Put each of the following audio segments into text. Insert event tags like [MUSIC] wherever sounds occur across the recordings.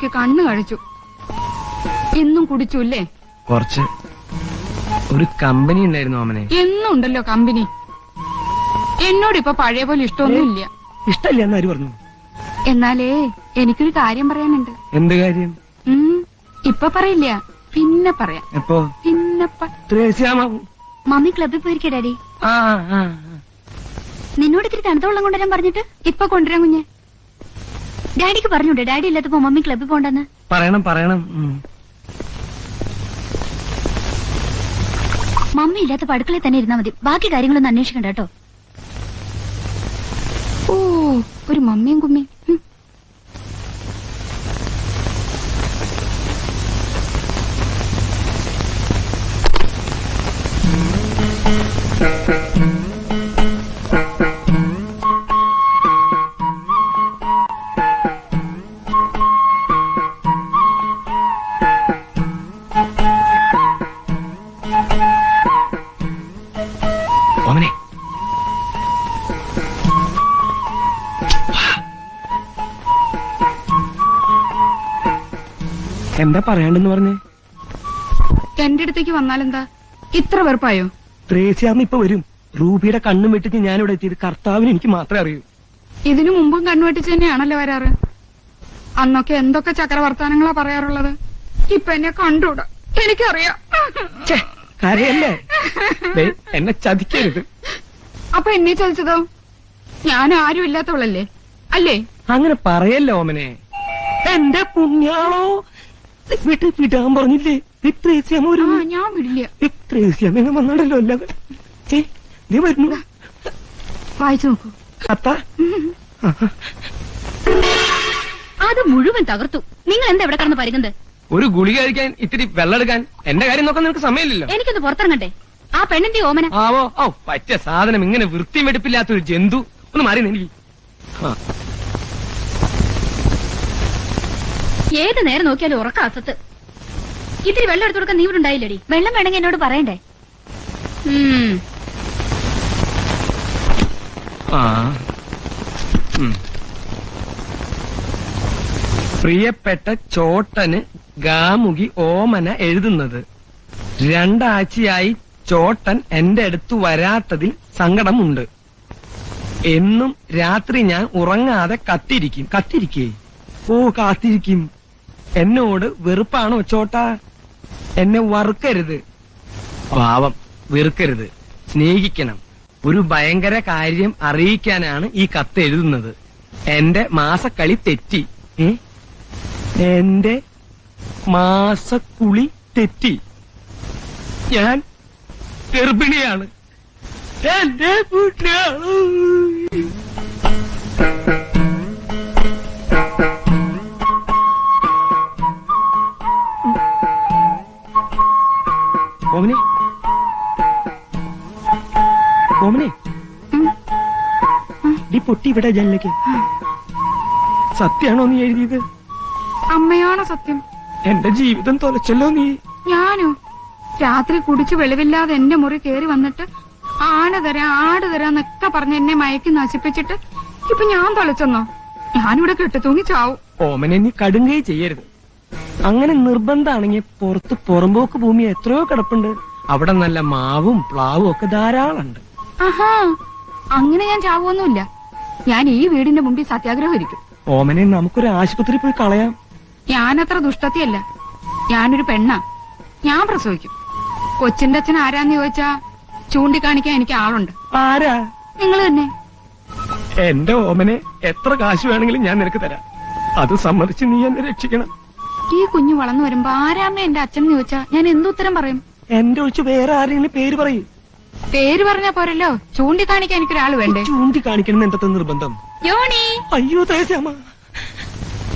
നോക്കി കണ്ണു കഴിച്ചു. എന്നും കുടിച്ചു അല്ലേ കുറച്ച്. ഒരു കമ്പനി ഉണ്ടായിരുന്നു അമ്മനെ എന്നും ഉണ്ടല്ലോ കമ്പനി. എന്നോട് ഇപ്പൊ പഴയ പോലെ ഇഷ്ടമൊന്നും ഇല്ല എന്ന് ആര് പറഞ്ഞു? എന്നാലേ എനിക്കൊരു കാര്യം പറയാനുണ്ട്. എന്ത് കാര്യം? ഇപ്പൊ പറയില്ല. പിന്നെ പറയാം. എപ്പോ? പിന്നെ മമ്മി ക്ലബിൽ പോയിരിക്കേ ഡാഡി. ആ ആ ആ. നിന്നോട് ഇത്തിരി തണുത്ത വെള്ളം കൊണ്ടുവരാൻ പറഞ്ഞിട്ട് ഇപ്പൊ കൊണ്ടുവരാൻ കുഞ്ഞെ. ഡാഡിക്ക് പറഞ്ഞൂടെ ഡാഡി ഇല്ലാത്തപ്പോ മമ്മി ക്ലബ്ബിൽ പോണ്ടെന്ന്? പറയണം പറയണം. മമ്മി ഇല്ലാത്ത അടുക്കളയിൽ തന്നെ ഇരുന്നാ മതി. ബാക്കി കാര്യങ്ങളൊന്നും അന്വേഷിക്കണ്ട കേട്ടോ. ഓ ഒരു മമ്മിയും കുമ്മിയും. എന്താ പറയാണ്ടെന്ന് പറഞ്ഞേ? എന്റെ അടുത്തേക്ക് വന്നാലെന്താ? ഇത്ര വെറുപ്പായോ? ത്രേസ്യാമ ഇപ്പൊ വരും. റൂബിയുടെ കണ്ണും വെട്ടിച്ച് ഞാനിവിടെ എത്തിയത് കർത്താവിന് എനിക്ക് മാത്രമേ അറിയൂ. ഇതിനു മുമ്പും കണ്ണു വെട്ടിച്ച് തന്നെയാണല്ലോ വരാറ്? അന്നൊക്കെ എന്തൊക്കെ ചക്രവർത്താനങ്ങളാ പറയാറുള്ളത്? ഇപ്പൊ എന്നെ കണ്ടൂടാ എനിക്കറിയാം. എന്നെ ചതിക്കരുത്. അപ്പൊ എന്നെ ചതിച്ചതോ? ഞാൻ ആരും ഇല്ലാത്തവളല്ലേ? അല്ലേ? അങ്ങനെ പറയല്ലോ ഓമനെ? എന്റെ പുണ്യാളോ? വിട്ട് വിടാൻ പറഞ്ഞില്ലേ? ത്രേസ്യാമ ആ ഞാൻ വിടില്ല. ത്രേസ്യാമ വന്നാടല്ലോ അല്ല നീ വരുന്നു. വായിച്ചു നോക്കൂ. അത്ത. അത് മുഴുവൻ തകർത്തു. നിങ്ങൾ എന്താ ഇവിടെ കടന്ന് പരുകുന്നത് ഒരു ഗുളിക കഴിക്കാൻ ഇത്തിരി വെള്ളെടുക്കാൻ എന്റെ കാര്യം നോക്കാൻ നിനക്ക് സമയമില്ലല്ലോ. എനിക്കൊന്ന് പുറത്തിറങ്ങണ്ടേ? ആ പെണ്ണിന്റെ ഓമന. ആവോ? ഓ പറ്റ സാധനം ഇങ്ങനെ വൃത്തിയും വെടുപ്പില്ലാത്ത ഒരു ജന്തു. ഒന്ന് മാറി എനിക്ക് ആ, ഏത് നേരം നോക്കിയാലും ഉറക്കം അസത്ത്. ഇത്തിരി വെള്ളം എടുത്തു കൊടുക്കാൻ നീ ഇവിടെ ഉണ്ടായില്ലടി. വെള്ളം വേണമെങ്കിൽ എന്നോട് പറയണ്ടേ? പ്രിയപ്പെട്ട ചോട്ടന് ഗാമുകി ഓമന എഴുതുന്നത്. രണ്ടാഴ്ചയായി ചോട്ടൻ എന്റെ അടുത്ത് വരാത്തതിൽ സങ്കടമുണ്ട്. എന്നും രാത്രി ഞാൻ ഉറങ്ങാതെ കത്തിരിക്കും. കത്തിരിക്കേ? ഓ കാത്തിരിക്കും. എന്നോട് വെറുപ്പാണോ ചോട്ടാ എന്നെ വറുക്കരുത്. പാവം വെറുക്കരുത്. സ്നേഹിക്കണം. ഒരു ഭയങ്കര കാര്യം അറിയിക്കാനാണ് ഈ കത്ത് എഴുതുന്നത്. എന്റെ മാസക്കളി തെറ്റി? എന്റെ മാസക്കുളി തെറ്റി. ഞാൻ ഗർഭിണിയാണ്. എന്റെ കുട്ടിയാണ് ഓമനെ ഓമനെ നീ പൊട്ടി ഇവിടെ ജനലേക്ക് സത്യാണോ നീ എഴുതിയത്? അമ്മയാണോ സത്യം. എന്റെ ജീവിതം തൊലച്ചല്ലോ നീ. ഞാനോ? രാത്രി കുടിച്ചു വെളിവില്ലാതെ എന്റെ മുറി കേറി വന്നിട്ട് ആന തരാം ആട് തരാന്നൊക്കെ പറഞ്ഞ് എന്നെ മയക്കി നശിപ്പിച്ചിട്ട് ഇപ്പൊ ഞാൻ തൊലച്ചെന്നോ? ഞാനിവിടെ കെട്ടിത്തൂങ്ങി ചാവും ഓമനെ നീ കടുങ്ങേ ചെയ്യരുത്. അങ്ങനെ നിർബന്ധമാണെങ്കിൽ പുറത്ത് പുറമ്പോക്ക് ഭൂമി എത്രയോ കിടപ്പുണ്ട്. അവിടെ നല്ല മാവും പ്ലാവും ഒക്കെ ധാരാളമുണ്ട്. ആഹാ അങ്ങനെ ഞാൻ ചാവൊന്നുമില്ല ഞാൻ ഈ വീടിന്റെ മുമ്പിൽ സത്യാഗ്രഹം ഇരിക്കും ഓമനെ നമുക്കൊരു ആശുപത്രി പോയി കളയാം. ഞാനത്ര ദുഷ്ടത്തിയല്ല. ഞാനൊരു പെണ്ണാ. ഞാൻ പ്രസവിക്കും. കൊച്ചിന്റെ അച്ഛൻ ആരാന്ന് ചോദിച്ചാ ചൂണ്ടിക്കാണിക്കാൻ എനിക്ക് ആളുണ്ട്. ആരാ? നിങ്ങൾ തന്നെ. എന്റെ ഓമനെ എത്ര കാശ് വേണമെങ്കിലും ഞാൻ നിനക്ക് തരാം. അത് സമ്മതിച്ച് നീ എന്നെ രക്ഷിക്കണം. ഈ കുഞ്ഞു വളർന്നു വരുമ്പോ ആരാമ്മ എന്റെ അച്ഛൻ ചോദിച്ചാ ഞാൻ എന്തുത്തരം പറയും? എന്റെ ഒഴിച്ച് വേറെ ആരെങ്കിലും പേര് പറയും. പേര് പറഞ്ഞാ പോരല്ലോ. ചൂണ്ടിക്കാണിക്കാൻ എനിക്കൊരാൾ വേണ്ടേ? ചൂണ്ടിക്കാണിക്കണം എന്തത്തെ നിർബന്ധം? യോണി അയ്യോ തേശാമ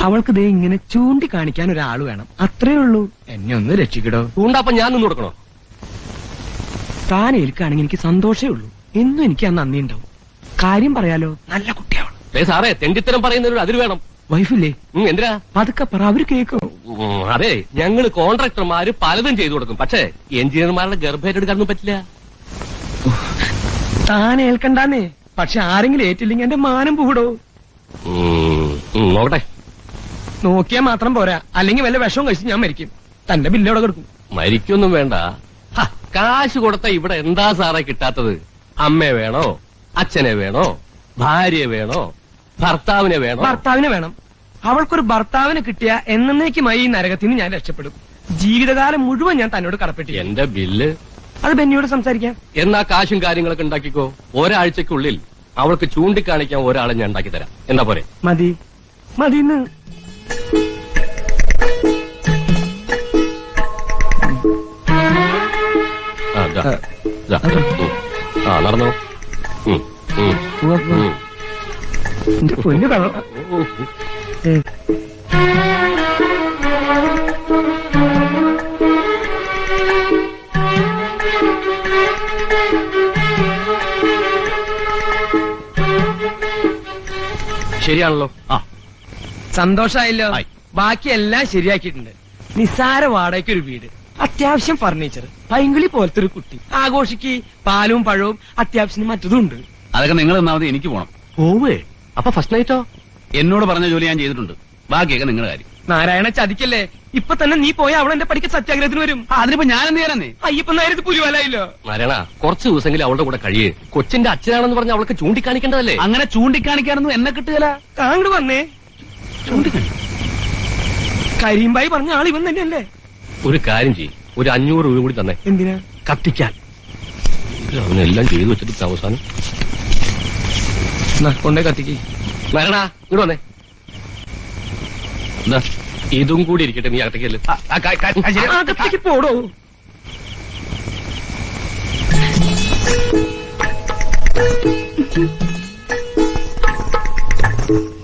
അവൾക്ക് ദേ ഇങ്ങനെ ചൂണ്ടിക്കാണിക്കാൻ ഒരാൾ വേണം. അത്രേ ഉള്ളൂ. എന്നെ ഒന്ന് രക്ഷിക്കടോ. ചൂണ്ടാപ്പ ഞാൻ നിന്ന് കൊടുക്കണോ? താൻ ഏൽക്കാണെങ്കിൽ എനിക്ക് സന്തോഷേ ഉള്ളൂ. എന്നും എനിക്ക് ആ നന്ദി ഉണ്ടാവും. കാര്യം പറയാലോ? നല്ല കുട്ടിയാവണം. ഏ സാറേ തെണ്ടിത്തരം പറയുന്നതിനോട് അതിര് വേണം. വൈഫില്ലേ? എന്തിനാ? പതുക്കെ പറ അവർ കേൾക്കും. അതെ ഞങ്ങൾ കോൺട്രാക്ടർമാര് പലതും ചെയ്തു കൊടുക്കും. പക്ഷേ എഞ്ചിനീയർമാരുടെ ഗർഭേറ്റെടുക്കാനൊന്നും പറ്റില്ല. താൻ ഏൽക്കണ്ടാന്നേ. പക്ഷെ ആരെങ്കിലും ഏറ്റില്ലെങ്കിൽ എന്റെ മാനം പൂടോ നോക്കട്ടെ. നോക്കിയാൽ മാത്രം പോരാ. അല്ലെങ്കിൽ വല്ല വിഷവും കഴിച്ച് ഞാൻ മരിക്കും. തന്റെ ബില്ല് അവിടെ കൊടുക്കും. മരിക്കൊന്നും വേണ്ട. കാശ് കൊടുത്ത ഇവിടെ എന്താ സാറേ കിട്ടാത്തത്? അമ്മയെ വേണോ? അച്ഛനെ വേണോ? ഭാര്യയെ വേണോ? ഭർത്താവിനെ വേണോ? ഭർത്താവിനെ വേണം. അവൾക്കൊരു ഭർത്താവിനെ കിട്ടിയ എന്നേക്കുമായി ഈ നരകത്തിൽ നിന്ന് ഞാൻ രക്ഷപ്പെടും. ജീവിതകാലം മുഴുവൻ ഞാൻ തന്നോട് കടപ്പെട്ടു എന്റെ ബില്ല്? അത് ബെന്നിയോട് സംസാരിക്കാം. എന്നാ കാശും കാര്യങ്ങളൊക്കെ ഉണ്ടാക്കിക്കോ? ഒരാഴ്ചക്കുള്ളിൽ അവൾക്ക് ചൂണ്ടിക്കാണിക്കാൻ ഒരാളെ ഞാൻ ഉണ്ടാക്കി തരാം. എന്നാ പോരെ? മതി. മതി ആ, നടന്നോ. പൊന്നു കള്ള. ശരിയാണല്ലോ. ആ. സന്തോഷായല്ലോ. ആയി. ബാക്കിയെല്ലാം ശരിയാക്കിയിട്ടുണ്ട്. നിസ്സാര വാടകയ്ക്ക് ഒരു വീട്. അത്യാവശ്യം ഫർണിച്ചർ പൈങ്കിളി പോലത്തെ ഒരു കുട്ടി. ആഘോഷിക്ക് പാലും പഴവും അത്യാവശ്യത്തിന് മറ്റതും ഉണ്ട്. അതൊക്കെ നിങ്ങൾ തന്നാമതി എനിക്ക് പോണം. ഓവേ അപ്പൊ ഫസ്റ്റ് നൈറ്റോ എന്നോട് പറഞ്ഞ ജോലി ഞാൻ ചെയ്തിട്ടുണ്ട്. ബാക്കിയൊക്കെ നിങ്ങളുടെ കാര്യം. നാരായണ ചതിക്കല്ലേ? ഇപ്പൊ തന്നെ നീ പോയാ അവൾ എന്റെ പഠിക്ക സത്യാഗ്രഹത്തിന് വരും. അതിനിപ്പോ ഞാൻ എന്ത് ചെയ്യാനേ അയ്യപ്പൻ നേരത്ത് പുലിവലായില്ലോ. നാരായണ കുറച്ച് ദിവസമെങ്കിലും അവളുടെ കൂടെ കഴിയേ. കൊച്ചിന്റെ അച്ഛനാണെന്ന് പറഞ്ഞ അവൾക്ക് ചൂണ്ടിക്കാണിക്കേണ്ടതല്ലേ? അങ്ങനെ ചൂണ്ടിക്കാണിക്കാനൊന്നും എന്നെ കിട്ടുകല. താങ്കൾ വന്നേ. കരീംബായി പറഞ്ഞ ആൾ ഇവൻ തന്നെയല്ലേ? ഒരു കാര്യം ചെയ്യും. ഒരു അഞ്ഞൂറ് രൂപ കൂടി തന്നെ. എന്തിനാ? കത്തിക്കാൻ. അവനെല്ലാം ചെയ്തു വെച്ചിട്ട് അവസാനം. കൊണ്ടേ കത്തിക്ക്. നാരായണ ഇവിടെ വന്നേ. ഇതും കൂടി ഇരിക്കട്ടെ നീ അകത്തേക്ക് അകത്തേക്ക് പോടോ Thank ക-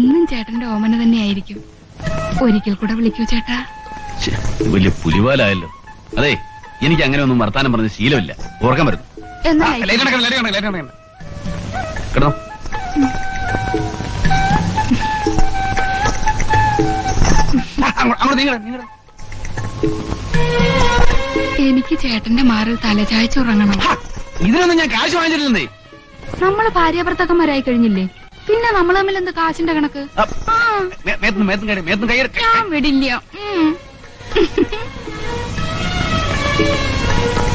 ചേട്ടന്റെ ഓമന തന്നെയായിരിക്കും. ഒരിക്കൽ കൂടെ വിളിക്കൂ ചേട്ടാ. ശ്ശെ, ഇത് വലിയ പുലിവാലായല്ലോ. അതെ എനിക്ക് അങ്ങനെ ഒന്നും വർത്താനം പറഞ്ഞ ശീലമില്ല. ഉറക്കം വരുന്നു. എന്നാ ലൈറ്റ് ലൈറ്റ് അണയ്ക്കണം, ലൈറ്റ് അണയ്ക്കണം. കിടന്നോ. ആ, അങ്ങോ- അങ്ങോട്ട് നീങ്ങടാ, നീങ്ങടാ. എനിക്ക് ചേട്ടന്റെ മാറിൽ തലചായ്ച്ചുറങ്ങണം ഹാ, ഇതിനൊന്നും ഞാൻ കാശ് വാങ്ങിച്ചിട്ടില്ലേ നമ്മൾ ഭാര്യാഭർത്താക്കന്മാരായി കഴിഞ്ഞില്ലേ? പിന്നെ നമ്മൾ തമ്മിൽ എന്ത് കാശിന്റെ കണക്ക്? ആ, ആ. മേത്തും മേത്തും കയറി മേത്തും കയ്യിൽ ഞാൻ വിടില്ല.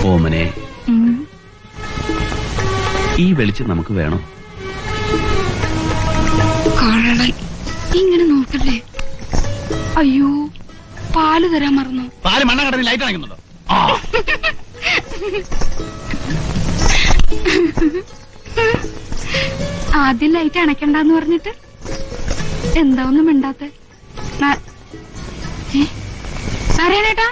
ഓമനെ ഈ വെളിച്ചം നമുക്ക് വേണം? ഇങ്ങനെ നോക്കല്ലേ? അയ്യോ പാൽ തരാൻ മറന്നു. പാൽ മണ്ണ കടന്ന് ലൈറ്റ് അണയ്ക്കുന്നുണ്ടോ ആ. [LAUGHS] ആദ്യം ലൈറ്റ് അണയ്ക്കണ്ടെന്ന് പറഞ്ഞിട്ട്? എന്താ ഒന്നും മിണ്ടാത്ത? നാരായണേട്ടാ